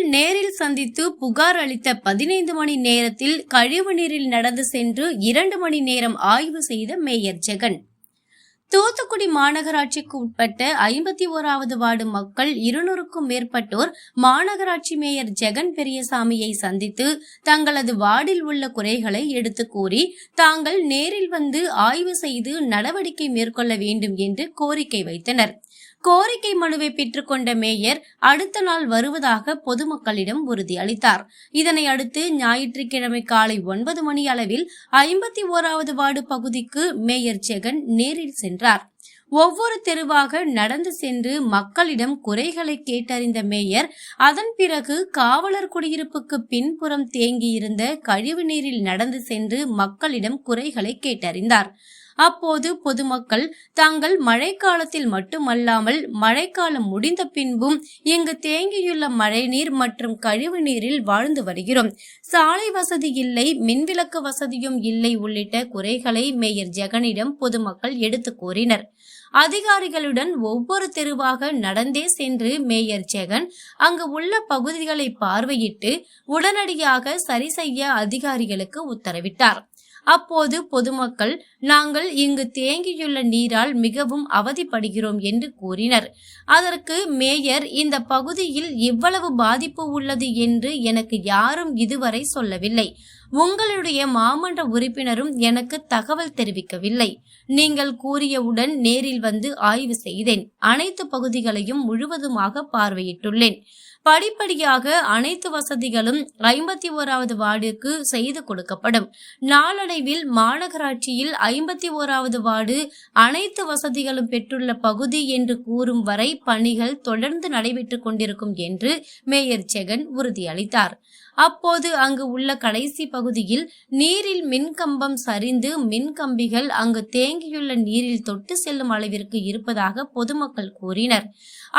தாங்கள் நேரில் சந்தித்து புகார் அளித்த பதினைந்து மணி நேரத்தில் கழிவு நீரில் நடந்து சென்று இரண்டு மணி நேரம் ஆய்வு செய்த மேயர் ஜெகன். தூத்துக்குடி மாநகராட்சிக்கு உட்பட்ட ஐம்பத்தி ஓராவது வார்டு மக்கள் இருநூறுக்கும் மேற்பட்டோர் மாநகராட்சி மேயர் ஜெகன் பெரியசாமியை சந்தித்து தங்களது வார்டில் உள்ள குறைகளை எடுத்து கூறி தாங்கள் நேரில் வந்து ஆய்வு செய்து நடவடிக்கை மேற்கொள்ள வேண்டும் என்று கோரிக்கை வைத்தனர். கோரிக்கை மனுவை பெற்றுக்கொண்ட மேயர் அடுத்த நாள் வருவதாக பொதுமக்களிடம் உறுதியளித்தார். இதனை அடுத்து ஞாயிற்றுக்கிழமை காலை ஒன்பது மணி அளவில் ஐம்பத்தி ஓராவது வார்டு பகுதிக்கு மேயர் ஜெகன் நேரில் சென்றார். ஒவ்வொரு தெருவாக நடந்து சென்று மக்களிடம் குறைகளை கேட்டறிந்த மேயர் அதன் பிறகு காவலர் குடியிருப்புக்கு பின்புறம் தேங்கியிருந்த கழிவு நீரில் நடந்து சென்று மக்களிடம் குறைகளை கேட்டறிந்தார். அப்போது பொதுமக்கள் தாங்கள் மழைக்காலத்தில் மட்டுமல்லாமல் மழைக்காலம் முடிந்த பின்பும் இங்கு தேங்கியுள்ள மழைநீர் மற்றும் கழிவு நீரில் வாழ்ந்து வருகிறோம். சாலை வசதி இல்லை மின்விளக்கு வசதியும் இல்லை உள்ளிட்ட குறைகளை மேயர் ஜெகனிடம் பொதுமக்கள் எடுத்து கூறினர். அதிகாரிகளுடன் ஒவ்வொரு தெருவாக நடந்தே சென்று மேயர் ஜெகன் அங்கு உள்ள பகுதிகளை பார்வையிட்டு உடனடியாக சரி செய்ய அதிகாரிகளுக்கு உத்தரவிட்டார். அப்போது பொதுமக்கள் நாங்கள் இங்கு தேங்கியுள்ள நீரால் மிகவும் அவதிப்படுகிறோம் என்று கூறினர். அதற்கு மேயர் இந்த பகுதியில் இவ்வளவு பாதிப்பு உள்ளது என்று எனக்கு யாரும் இதுவரை சொல்லவில்லை. உங்களுடைய மாமன்ற உறுப்பினரும் எனக்கு தகவல் தெரிவிக்கவில்லை. நீங்கள் கூறியவுடன் நேரில் வந்து ஆய்வு செய்தேன். அனைத்து பகுதிகளையும் முழுவதுமாக பார்வையிட்டுள்ளேன். படிப்படியாக அனைத்து வசதிகளும் ஐம்பத்தி ஓராவது வார்டுக்கு செய்து கொடுக்கப்படும். நாளடைவில் மாநகராட்சியில் ஐம்பத்தி ஓராவது வார்டு அனைத்து வசதிகளும் பெற்றுள்ள பகுதி என்று கூறும் வரை பணிகள் தொடர்ந்து நடைபெற்றுக் கொண்டிருக்கும் என்று மேயர் ஜெகன் உறுதியளித்தார். அப்போது அங்கு உள்ள கடைசி பகுதியில் நீரில் மின்கம்பம் சரிந்து மின்கம்பிகள் அங்கு தேங்கியுள்ள நீரில் தொட்டு செல்லும் அளவிற்கு இருப்பதாக பொதுமக்கள் கூறினர்.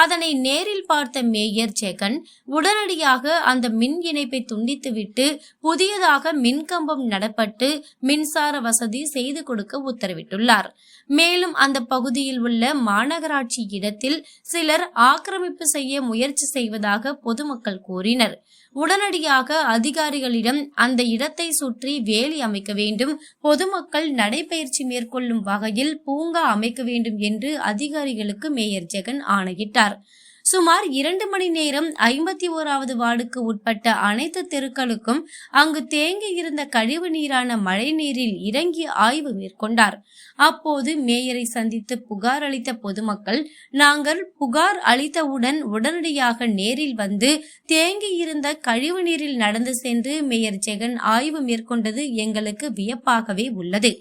அதனை நேரில் பார்த்த மேயர் ஜெகன் உடனடியாக அந்த மின் இணைப்பை துண்டித்துவிட்டு புதியதாக மின்கம்பம் நடப்பட்டு மின்சார வசதி செய்து கொடுக்க உத்தரவிட்டுள்ளார். மேலும் அந்த பகுதியில் உள்ள மாநகராட்சி இடத்தில் சிலர் ஆக்கிரமிப்பு செய்ய முயற்சி செய்வதாக பொதுமக்கள் கூறினர். உடனடியாக அதிகாரிகளிடம் அந்த இடத்தை சுற்றி வேலி அமைக்க வேண்டும். பொதுமக்கள் நடைபயிற்சி மேற்கொள்ளும் வகையில் பூங்கா அமைக்க வேண்டும் என்று அதிகாரிகளுக்கு மேயர் ஜெகன் ஆணையிட்டார். சுமார் இரண்டு மணி நேரம் ஐம்பத்தி ஓராவது வார்டுக்கு உட்பட்ட அனைத்து தெருக்களுக்கும் அங்கு தேங்கி இருந்த கழிவு நீரான மழை நீரில் இறங்கி ஆய்வு மேற்கொண்டார். அப்போது மேயரை சந்தித்து புகார் அளித்த பொதுமக்கள் நாங்கள் புகார் அளித்தவுடன் உடனடியாக நேரில் வந்து தேங்கி இருந்த கழிவு நீரில் நடந்து சென்று மேயர் ஜெகன் ஆய்வு மேற்கொண்டது எங்களுக்கு வியப்பாகவே உள்ளது.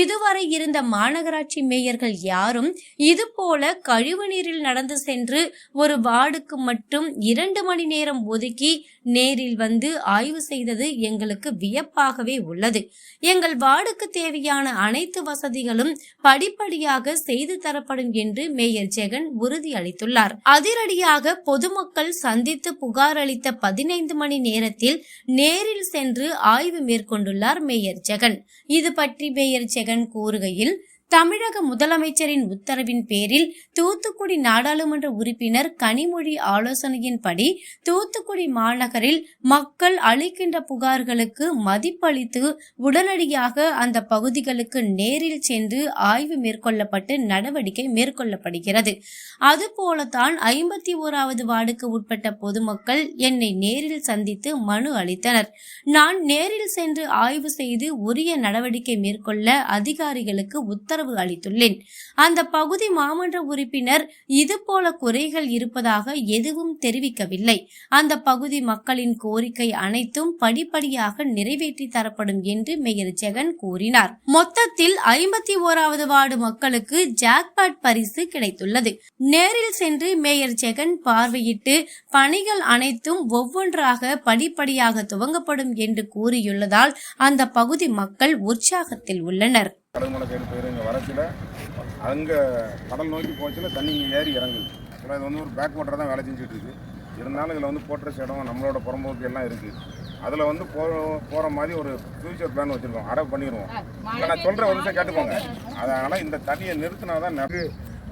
இதுவரை இருந்த மாநகராட்சி மேயர்கள் யாரும் இதுபோல கழிவு நீரில் நடந்து சென்று ஒரு வார்டுக்கு மட்டும் இரண்டு மணி நேரம் ஒதுக்கி நேரில் வந்து ஆய்வு செய்தது எங்களுக்கு வியப்பாகவே உள்ளது. எங்கள் வார்டுக்கு தேவையான அனைத்து வசதிகளும் படிப்படியாக செய்து தரப்படும் என்று மேயர் ஜெகன் உறுதி அளித்துள்ளார். அதிரடியாக பொதுமக்கள் சந்தித்து புகார் அளித்த பதினைந்து மணி நேரத்தில் நேரில் சென்று ஆய்வு மேற்கொண்டுள்ளார் மேயர் ஜெகன். இது பற்றி மேயர் ஜெகன் கூறுகையில் தமிழக முதலமைச்சரின் உத்தரவின் பேரில் தூத்துக்குடி நாடாளுமன்ற உறுப்பினர் கனிமொழி ஆலோசனையின்படி தூத்துக்குடி மாநகரில் மக்கள் அளிக்கின்ற புகார்களுக்கு மதிப்பளித்து உடனடியாக அந்த பகுதிகளுக்கு நேரில் சென்று ஆய்வு மேற்கொள்ளப்பட்டு நடவடிக்கை மேற்கொள்ளப்படுகிறது. அதுபோலத்தான் ஐம்பத்தி ஓராவது வார்டுக்கு உட்பட்ட பொதுமக்கள் என்னை நேரில் சந்தித்து மனு அளித்தனர். நான் நேரில் சென்று ஆய்வு செய்து உரிய நடவடிக்கை மேற்கொள்ள அதிகாரிகளுக்கு உத்தரவு உத்தரவு அளித்துள்ளேன். அந்த பகுதி மாமன்ற உறுப்பினர் இதுபோல குறைகள் இருப்பதாக எதுவும் தெரிவிக்கவில்லை. அந்த பகுதி மக்களின் கோரிக்கை அனைத்தும் படிப்படியாக நிறைவேற்றி தரப்படும் என்று மேயர் ஜெகன் கூறினார். மொத்தத்தில் ஐம்பத்தி ஓராவது வார்டு மக்களுக்கு ஜாக்பாட் பரிசு கிடைத்துள்ளது. நேரில் சென்று மேயர் ஜெகன் பார்வையிட்டு பணிகள் அனைத்தும் ஒவ்வொன்றாக படிப்படியாக துவங்கப்படும் என்று கூறியுள்ளதால் அந்த பகுதி மக்கள் உற்சாகத்தில் உள்ளனர். கடல்மலை சைடு போயிரு இங்கே வரச்சில் அங்கே கடல் நோக்கி போச்சுல தண்ணி இங்கே ஏறி இறங்குது. ஆக்சுவலாக இது வந்து ஒரு பேக் வாட்டர் தான் வேலை செஞ்சுட்டு இருக்கு. இருந்தாலும் இதில் வந்து போட்ரஸ் இடம் நம்மளோட புறம்போக்கு எல்லாம் இருக்குது அதில் வந்து போ போகிற மாதிரி ஒரு ஃபியூச்சர் பிளான் வச்சுருக்கோம். அடை பண்ணிடுவோம் இல்லை நான் சொல்கிற ஒரு கேட்டுக்கோங்க. அதனால் இந்த தண்ணியை நிறுத்தினா தான் நிறைய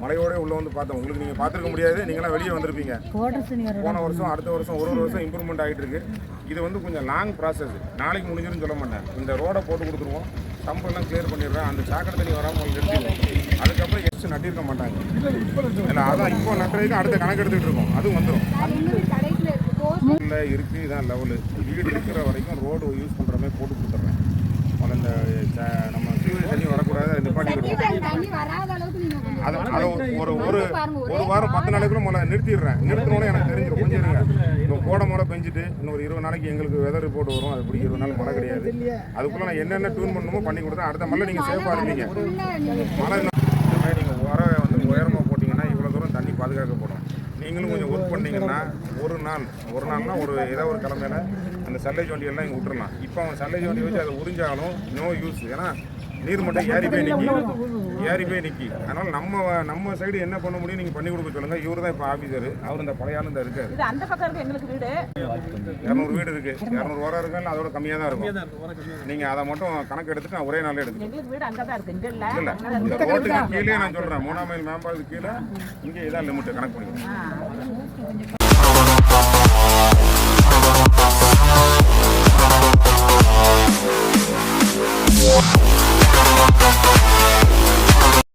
மலையோட உள்ள வந்து பார்த்தோம். உங்களுக்கு நீங்கள் பார்த்துருக்க முடியாது. நீங்களாம் வெளியே வந்திருப்பீங்க. போன வருஷம் அடுத்த வருஷம் ஒரு ஒரு வருஷம் இம்ப்ரூவ்மெண்ட் ஆகிட்டு இருக்கு. இது வந்து கொஞ்சம் லாங் ப்ராசஸ் நாளைக்கு முடிஞ்சிடும் சொல்ல மாட்டேன். இந்த ரோடை போட்டு கொடுத்துருவோம். சம்பெல்லாம் கிளியர் பண்ணிடுறேன். அந்த சாக்கடை தண்ணி வராமல் நிறுத்திடுவோம் அதுக்கப்புறம் எக்ஸ்ட் நட்டிருக்க மாட்டாங்க. இல்லை அதான் இப்போ நட்டுறதுக்கு அடுத்த கணக்கு எடுத்துகிட்டு இருக்கோம். அதுவும் வந்துடும் இல்லை இருக்குது இதான் லெவலு வீடு இருக்கிற வரைக்கும் ரோடு யூஸ் பண்ணுற மாதிரி போட்டு கொடுத்துட்றேன். முதல்ல இந்த நம்ம சீவரேஜ் தண்ணி வர அதை அதை ஒரு ஒரு ஒரு வாரம் பத்து நாளைக்குள்ள முதல்ல நிறுத்திடுறேன். நிறுத்தினோட எனக்கு தெரிஞ்சிடும். கொஞ்சம் இருங்க. இப்போ கோடை மழை பெஞ்சிட்டு இன்னும் ஒரு இருபது நாளைக்கு எங்களுக்கு வெதர் ரிப்போர்ட் வரும். அது பிடிக்க இருபது நாள் மழை கிடையாது. அதுக்குள்ள நான் என்னென்ன டியூன் பண்ணணுமோ பண்ணி கொடுத்தேன். அடுத்த மழை நீங்கள் சேஃபாக இருப்பீங்க. மழை நீங்கள் உர நீங்களும் கொஞ்சம் ஒர்க் பண்ணீங்கன்னா ஒரு நாள் ஒரு நாள்னா ஒரு ஏதோ ஒரு கிழமையில அந்த சல்லேஜ் வண்டியெல்லாம் இங்கே விட்டுறலாம். இப்போ அவன் சல்லேஜ் வண்டி வச்சு அதை உறிஞ்சாலும் நோ யூஸ் ஏன்னா நீர் மட்டம் ஏறி போய் நிற்கி ஏறி போய் நிற்கி அதனால் நம்ம நம்ம சைடு என்ன பண்ண முடியும் நீங்கள் பண்ணி கொடுக்க சொல்லுங்கள் இவர் தான் இப்போ ஆஃபீஸர் அவர் இந்த பழைய ஆளு இந்த இருக்காரு. இது அந்த பக்கம் இருக்கு எங்களுக்கு வீடு. இரநூறு வீடு இருக்கு. இரநூறு வாரம் இருக்கு இல்லை அதோட கம்மியாக தான் இருக்கும். நீங்கள் அதை மட்டும் கணக்கு எடுத்துட்டு நான் ஒரே நாளில் எடுத்துக்கிறேன். எங்களுக்கு வீடு அங்கதான் இருக்கு இங்க இல்ல. இந்த ரோட்டுக்கு கீழே நான் சொல்கிறேன் மூணாம் மைல் மேம்பாலத்துக்கு கீழே இங்கே இதான் லிமிட் கணக்கு பண்ணிக்கிறேன் What are you looking at?